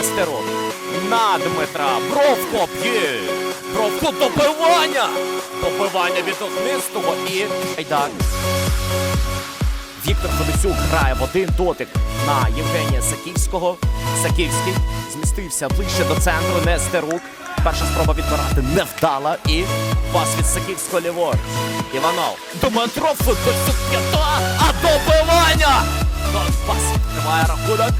кутовий. На Дмитра. Бровко б'є. Бровко добивання. Добивання від Огнистого і Айдар. Віктор Федосюк грає в один дотик на Євгенія Саківського. Саківський змістився ближче до центру. Нестерук. Перша спроба відбирати невдала. І пас від Саківського ліворуч. Іванов. Дмитро Федосюк п'ята. А добивання! Відкриває рахунок.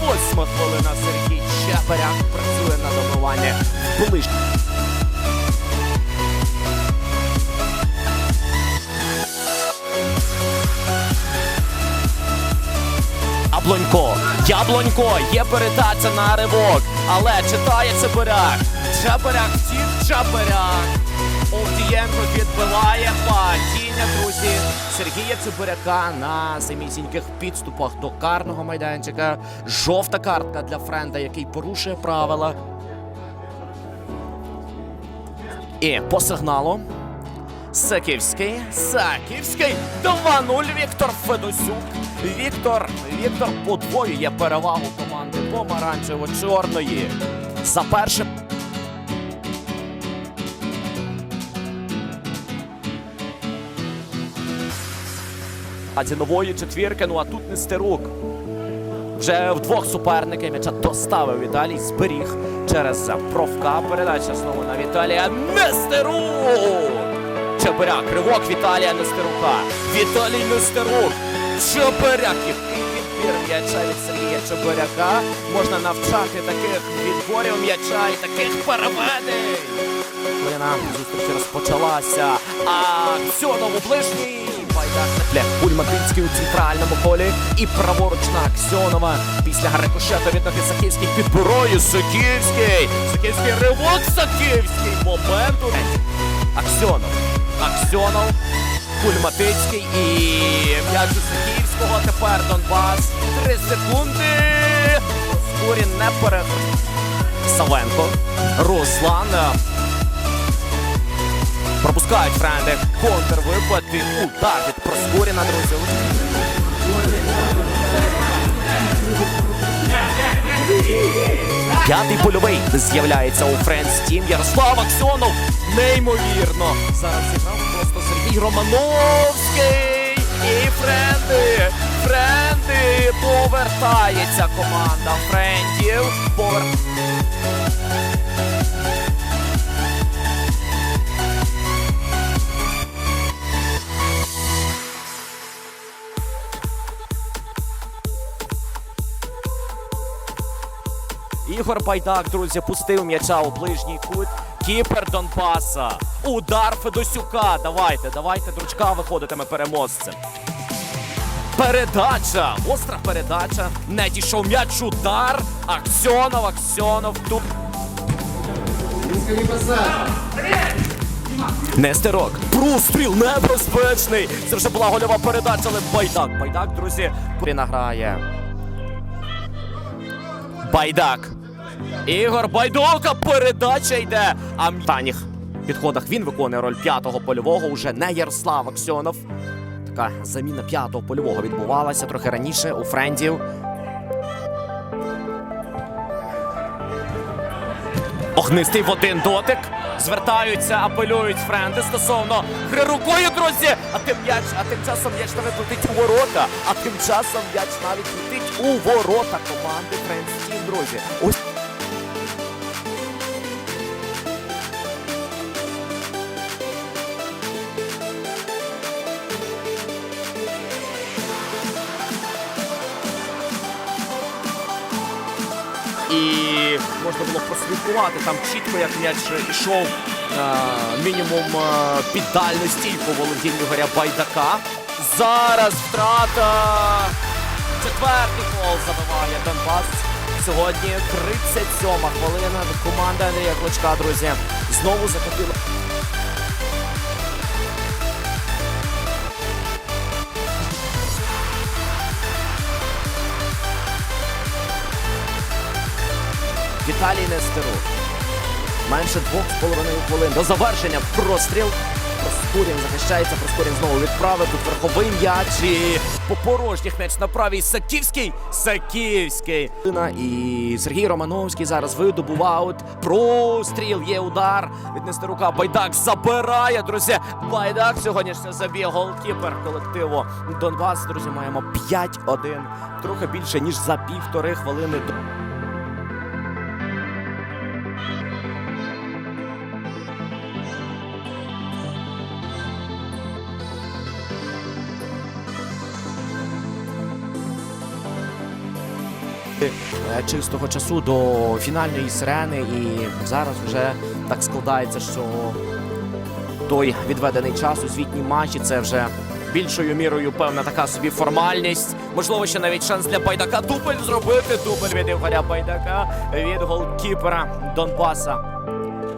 Восьма хвилина Сергій Чепаряк працює на добивання в ближній. Яблонько, Яблонько, є передача на ривок, але читає Чебиряк. Чебиряк втік, Чебиряк. Овдієнко відбиває друзі. Сергія Цибиряка на самісіньких підступах до карного майданчика. Жовта картка для Френда, який порушує правила. І по сигналу Саківський, Саківський, 2-0 Віктор Федосюк. Віктор, Віктор подвоює перевагу команди помаранчево-чорної. За першим А нової четвірки, ну а тут Нестерук. Вже вдвох суперники м'яча доставив Віталій, зберіг через провка. Передача знову на Віталія Нестерук! Чебиряк, ривок Віталія Нестерука. Віталій Нестерук. Чебиряк, який відбір м'яча від Сергія Чебиряка. Можна навчати таких відборів м'яча і таких переведень. Хвилина зустрічі розпочалася. А Аксьонов ближній. Лех Бульматинський у центральному колі. І праворуч на Аксьонова. Після рикошета від ноги Саківський підбирає Саківський. Саківський ривок Саківський. Моменту. Аксьонов. Аксьонов. Кульматицький і м'яч у Саківського. Тепер Донбас. Три секунди. Скорін не пере... Савенко. Руслан. Пропускають френди. Контрвипад і удар від Проскуріна, друзі. П'ятий польовий з'являється у Френдс Тім. Ярослав Аксьонов. Неймовірно. Зараз зіграв просто Сергій Романовський. І Френди. Френди. Повертається команда Френдів. Повер... Ігор Байдак, друзі, пустив м'яча у ближній кут. Кіпер Донбаса. Удар Федосюка. Давайте, давайте, дручка виходитиме переможцем. Передача. Остра передача. Не дійшов м'яч. Удар. Аксьонов, Аксьонов. Тут. Нестерок. Простріл небезпечний. Це вже була гольова передача, але Байдак. Байдак, друзі, він грає. Байдак. Ігор Байдока, передача йде. А в останніх підходах він виконує роль п'ятого польового. Уже не Ярослав Аксьонов. Така заміна п'ятого польового відбувалася трохи раніше у френдів. Огнистий в один дотик. Звертаються, апелюють френди стосовно гри рукою, друзі. А тим м'яч, а тим часом м'яч навіть летить у ворота. А тим часом м'яч навіть летить у ворота команди Френдс друзі. Ось І можна було прослідкувати там чітко, як м'яч йшов е, мінімум е, під дальну стійку володіння Ігоря Байдака. Зараз втрата. Четвертий гол забиває Донбас. Сьогодні 37 хвилина. Команда Андрія Клочка, друзі, знову захопила. Віталій Нестерук. Менше двох з половиною хвилин до завершення простріл. Прос- Проскурін захищається. Проскурін знову відправив. Тут верховий м'яч. І по порожніх м'яч на правій. Саківський. Саківський. І Сергій Романовський зараз видобув аут. Простріл. Є удар. Від Нестерука. Байдак забирає, друзі. Байдак сьогодні ж голкіпер колективу Донбас. Друзі, маємо 5-1. Трохи більше, ніж за півтори хвилини чистого часу до фінальної сирени, і зараз вже так складається, що той відведений час у звітній матчі це вже більшою мірою певна така собі формальність. Можливо, ще навіть шанс для Байдака дубль зробити. Дубль від Ігоря Байдака від голкіпера Донбаса.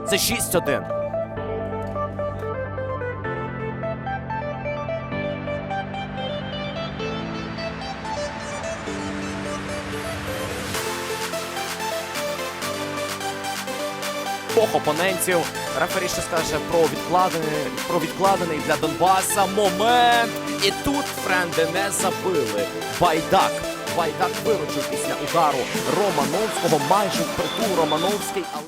Це 6-1. Двох опонентів. Рефері ще скаже про відкладений, про відкладений для Донбаса момент. І тут френди не забили. Байдак. Байдак виручив після удару Романовського. Майже впритул Романовський, але.